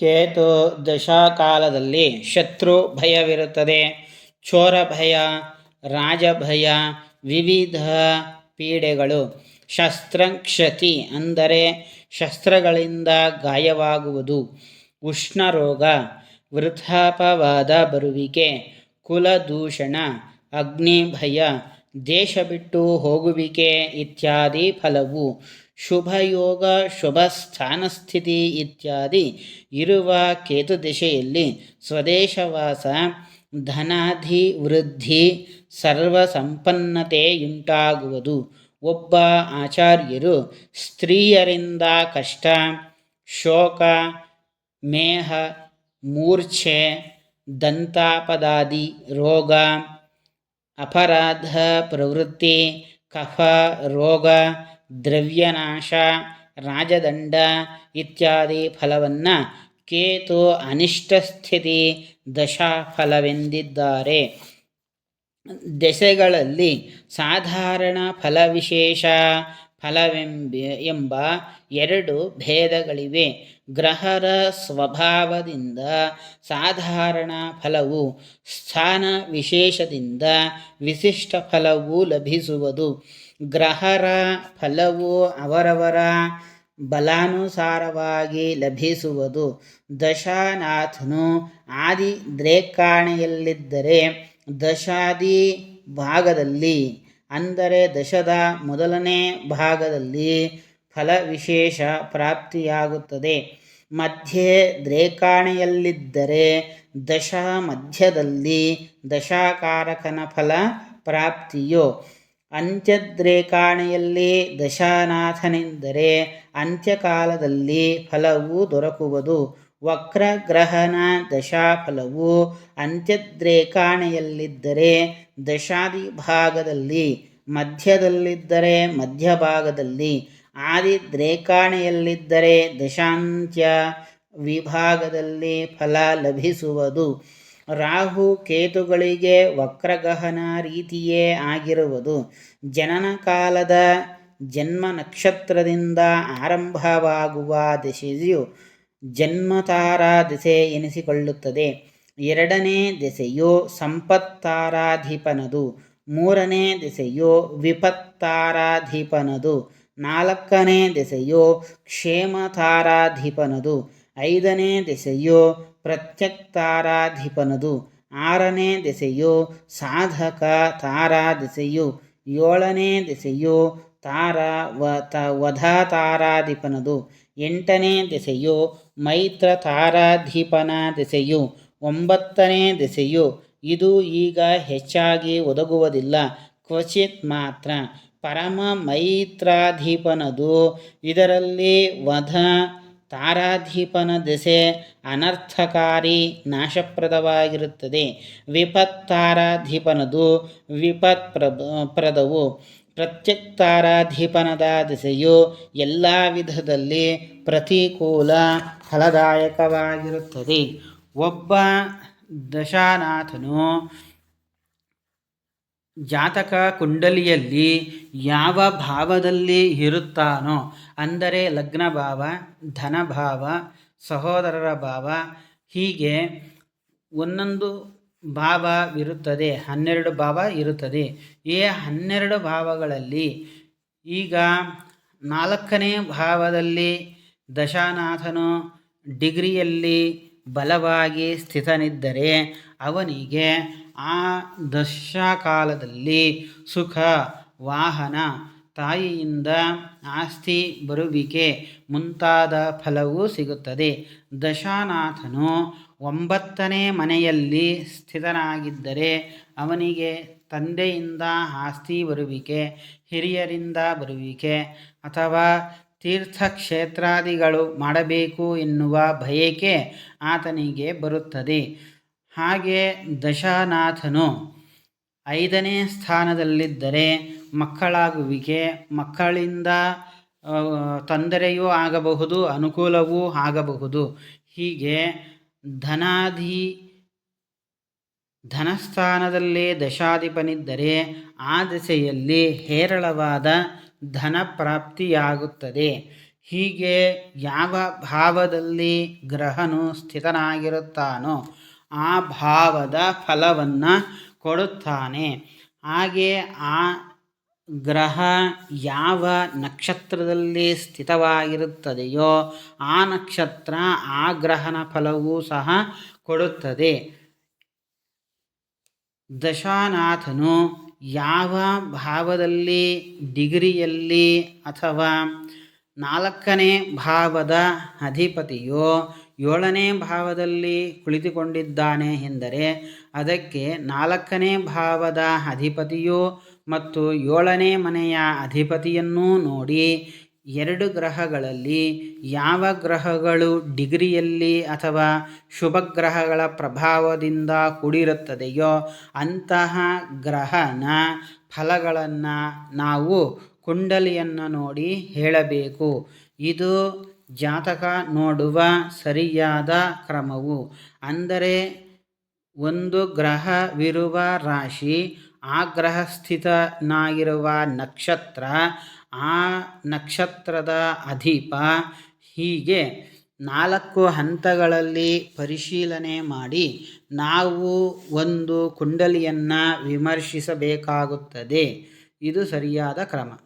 ಕೇತು ದಶಾಕಾಲದಲ್ಲಿ ಶತ್ರು ಭಯವಿರುತ್ತದೆ. ಚೋರ ಭಯ ರಾಜಭಯ ವಿವಿಧ ಪೀಡೆಗಳು. ಶಸ್ತ್ರಕ್ಷತಿ ಅಂದರೆ ಶಸ್ತ್ರಗಳಿಂದ ಗಾಯವಾಗುವುದು. ಉಷ್ಣರೋಗ, ವೃಥಾಪವಾದ ಬರುವಿಕೆ, ಕುಲದೂಷಣ, ಅಗ್ನಿಭಯ ದೇಶ ಬಿಟ್ಟು ಹೋಗುವಿಕೆ ಇತ್ಯಾದಿ ಫಲವು ಶುಭಯೋಗ ಶುಭ ಸ್ಥಾನಸ್ಥಿತಿ ಇತ್ಯಾದಿ ಇರುವ ಕೇತು ದಿಶೆಯಲ್ಲಿ ಸ್ವದೇಶವಾಸ ಧನಾಧಿವೃದ್ಧಿ ಸರ್ವಸಂಪನ್ನತೆಯುಂಟಾಗುವುದು. ಒಬ್ಬ ಆಚಾರ್ಯರು ಸ್ತ್ರೀಯರಿಂದ ಕಷ್ಟ, ಶೋಕ, ಮೇಹ, ಮೂರ್ಛೆ, ದಂತಾಪದಾದಿ ರೋಗ, ಅಪರಾಧ ಪ್ರವೃತ್ತಿ, ಕಫ, ರೋಗ ದ್ರವ್ಯನಾಶ ರಾಜದಂಡ ಇತ್ಯಾದಿ ಫಲವನ್ನು ಕೇತು ಅನಿಷ್ಟ ಸ್ಥಿತಿ ದಶಾಫಲವೆಂದಿದ್ದಾರೆ. ದೆಸೆಗಳಲ್ಲಿ ಸಾಧಾರಣ ಫಲವಿಶೇಷ ಫಲವೆಂಬ ಎಂಬ ಎರಡು ಭೇದಗಳಿವೆ. ಗ್ರಹರ ಸ್ವಭಾವದಿಂದ ಸಾಧಾರಣ ಫಲವು ಸ್ಥಾನ ವಿಶೇಷದಿಂದ ವಿಶಿಷ್ಟ ಫಲವು ಲಭಿಸುವುದು. ಗ್ರಹರ ಫಲವು ಅವರವರ ಬಲಾನುಸಾರವಾಗಿ ಲಭಿಸುವುದು. ದಶಾನಾಥನು ಆದಿ ದ್ರೇಕಾಣೆಯಲ್ಲಿದ್ದರೆ ದಶಾದಿ ಭಾಗದಲ್ಲಿ ಅಂದರೆ ದಶದ ಮೊದಲನೇ ಭಾಗದಲ್ಲಿ ಫಲವಿಶೇಷ ಪ್ರಾಪ್ತಿಯಾಗುತ್ತದೆ. ಮಧ್ಯೆ ದ್ರೇಕಾಣೆಯಲ್ಲಿದ್ದರೆ ದಶ ಮಧ್ಯದಲ್ಲಿ ದಶಾಕಾರಕನ ಫಲ ಪ್ರಾಪ್ತಿಯು. ಅಂತ್ಯದ್ರೇಕಾಣೆಯಲ್ಲಿ ದಶಾನಾಥನೆಂದರೆ ಅಂತ್ಯಕಾಲದಲ್ಲಿ ಫಲವು ದೊರಕುವುದು. ವಕ್ರಗ್ರಹನ ದಶಾಫಲವು ಅಂತ್ಯದ್ರೇಕಾಣೆಯಲ್ಲಿದ್ದರೆ ದಶಾದಿ ಭಾಗದಲ್ಲಿ ಮಧ್ಯದಲ್ಲಿದ್ದರೆ ಮಧ್ಯಭಾಗದಲ್ಲಿ, ಆದಿ ದ್ರೇಕಾಣೆಯಲ್ಲಿದ್ದರೆ ದಶಾಂತ್ಯ ವಿಭಾಗದಲ್ಲಿ ಫಲ ಲಭಿಸುವುದು. ರಾಹು ಕೇತುಗಳಿಗೆ ವಕ್ರಗಹನ ರೀತಿಯೇ ಆಗಿರುವುದು. ಜನನ ಕಾಲದ ಜನ್ಮ ನಕ್ಷತ್ರದಿಂದ ಆರಂಭವಾಗುವ ದೆಸೆಯು ಜನ್ಮತಾರ ದೆಸೆ ಎನಿಸಿಕೊಳ್ಳುತ್ತದೆ. ಎರಡನೇ ದಿಸೆಯು ಸಂಪತ್ತಾರಾಧಿಪನದು. ಮೂರನೇ ದೆಸೆಯು ವಿಪತ್ತಾರಾಧಿಪನದು. ನಾಲ್ಕನೇ ದೆಸೆಯು ಕ್ಷೇಮತಾರಾಧಿಪನದು. ಐದನೇ ದೆಸೆಯು ಪ್ರತ್ಯಕ್ತಾರಾಧಿಪನದು. ಆರನೇ ದೆಸೆಯು ಸಾಧಕ ತಾರಾ ದೆಸೆಯು ಏಳನೇ ದೆಸೆಯು ತಾರ ವ ತ ವಧಾತಾರಾಧಿಪನದು. ಎಂಟನೇ ದೆಸೆಯು ಮೈತ್ರ ತಾರಾಧಿಪನ ದೆಸೆಯು ಒಂಬತ್ತನೇ ದೆಸೆಯು ಇದು ಈಗ ಹೆಚ್ಚಾಗಿ ಒದಗುವುದಿಲ್ಲ. ಕ್ವಚಿತ್ ಮಾತ್ರ. ಪರಮ ಮೈತ್ರಾಧಿಪನದು ಇದರಲ್ಲಿ ವಧ ತಾರಾಧಿಪನ ದೆಸೆ ಅನರ್ಥಕಾರಿ ನಾಶಪ್ರದವಾಗಿರುತ್ತದೆ. ವಿಪತ್ತಾರಾಧಿಪನದು ವಿಪತ್ ಪ್ರದವು. ಪ್ರತ್ಯಕ್ತಾರಾಧಿಪನದ ದೆಸೆಯು ಎಲ್ಲ ವಿಧದಲ್ಲಿ ಪ್ರತಿಕೂಲ ಫಲದಾಯಕವಾಗಿರುತ್ತದೆ. ಒಬ್ಬ ದಶಾನಾಥನು. ಜಾತಕ ಕುಂಡಲಿಯಲ್ಲಿ ಯಾವ ಭಾವದಲ್ಲಿ ಇರುತ್ತಾನೋ, ಅಂದರೆ ಲಗ್ನ ಭಾವ ಧನಭಾವ, ಸಹೋದರರ ಭಾವ, ಹೀಗೆ ಒಂದೊಂದು ಭಾವವಿರುತ್ತದೆ, ಹನ್ನೆರಡು ಭಾವ ಇರುತ್ತದೆ. ಈ ಹನ್ನೆರಡು ಭಾವಗಳಲ್ಲಿ ಈಗ ನಾಲ್ಕನೇ ಭಾವದಲ್ಲಿ ದಶಾನಾಥನು ಡಿಗ್ರಿಯಲ್ಲಿ ಬಲವಾಗಿ ಸ್ಥಿತನಿದ್ದರೆ ಅವನಿಗೆ ಆ ದಶಕಾಲದಲ್ಲಿ ಸುಖ, ವಾಹನ, ತಾಯಿಯಿಂದ ಆಸ್ತಿ ಬರುವಿಕೆ ಮುಂತಾದ ಫಲವೂ ಸಿಗುತ್ತದೆ. ದಶಾನಾಥನು ಒಂಬತ್ತನೇ ಮನೆಯಲ್ಲಿ ಸ್ಥಿತನಾಗಿದ್ದರೆ ಅವನಿಗೆ ತಂದೆಯಿಂದ ಆಸ್ತಿ ಬರುವಿಕೆ, ಹಿರಿಯರಿಂದ ಬರುವಿಕೆ ಅಥವಾ ತೀರ್ಥಕ್ಷೇತ್ರಾದಿಗಳು ಮಾಡಬೇಕು ಎನ್ನುವ ಭಯಕೆ ಆತನಿಗೆ ಬರುತ್ತದೆ. ಹಾಗೆ ದಶನಾಥನು ಐದನೇ ಸ್ಥಾನದಲ್ಲಿದ್ದರೆ ಮಕ್ಕಳಾಗುವಿಕೆ, ಮಕ್ಕಳಿಂದ ತೊಂದರೆಯೂ ಆಗಬಹುದು, ಅನುಕೂಲವೂ ಆಗಬಹುದು. ಹೀಗೆ ಧನಾಧಿ, ಧನಸ್ಥಾನದಲ್ಲೇ ದಶಾಧಿಪನಿದ್ದರೆ ಆ ದಿಸೆಯಲ್ಲಿ ಹೇರಳವಾದ ಧನ ಪ್ರಾಪ್ತಿಯಾಗುತ್ತದೆ ಹೀಗೆ ಯಾವ ಭಾವದಲ್ಲಿ ಗ್ರಹನು ಸ್ಥಿತನಾಗಿರುತ್ತಾನೋ ಆ ಭಾವದ ಫಲವನ್ನು ಕೊಡುತ್ತಾನೆ. ಹಾಗೆ ಆ ಗ್ರಹ ಯಾವ ನಕ್ಷತ್ರದಲ್ಲಿ ಸ್ಥಿತವಾಗಿರುತ್ತದೆಯೋ ಆ ನಕ್ಷತ್ರ ಆ ಗ್ರಹನ ಫಲವೂ ಸಹ ಕೊಡುತ್ತದೆ. ದಶಾನಾಥನು ಯಾವ ಭಾವದಲ್ಲಿ ಡಿಗ್ರಿಯಲ್ಲಿ ಅಥವಾ ನಾಲ್ಕನೇ ಭಾವದ ಅಧಿಪತಿಯೋ ಏಳನೇ ಭಾವದಲ್ಲಿ ಕುಳಿತುಕೊಂಡಿದ್ದಾನೆ ಎಂದರೆ ಅದಕ್ಕೆ ನಾಲ್ಕನೇ ಭಾವದ ಅಧಿಪತಿಯು ಮತ್ತು ಏಳನೇ ಮನೆಯ ಅಧಿಪತಿಯನ್ನೂ ನೋಡಿ ಎರಡು ಗ್ರಹಗಳಲ್ಲಿ ಯಾವ ಗ್ರಹಗಳು ಡಿಗ್ರಿಯಲ್ಲಿ ಅಥವಾ ಶುಭ ಗ್ರಹಗಳ ಪ್ರಭಾವದಿಂದ ಕೂಡಿರುತ್ತದೆಯೋ ಅಂತಹ ಗ್ರಹನ ಫಲಗಳನ್ನು ನಾವು ಕುಂಡಲಿಯನ್ನು ನೋಡಿ ಹೇಳಬೇಕು. ಇದು ಜಾತಕ ನೋಡುವ ಸರಿಯಾದ ಕ್ರಮವು. ಅಂದರೆ ಒಂದು ಗ್ರಹವಿರುವ ರಾಶಿ ಆ ಗ್ರಹ ಸ್ಥಿತನಾಗಿರುವ ನಕ್ಷತ್ರ ಆ ನಕ್ಷತ್ರದ ಅಧೀಪ ಹೀಗೆ ನಾಲ್ಕು ಹಂತಗಳಲ್ಲಿ ಪರಿಶೀಲನೆ ಮಾಡಿ ನಾವು ಒಂದು ಕುಂಡಲಿಯನ್ನು ವಿಮರ್ಶಿಸಬೇಕಾಗುತ್ತದೆ. ಇದು ಸರಿಯಾದ ಕ್ರಮ.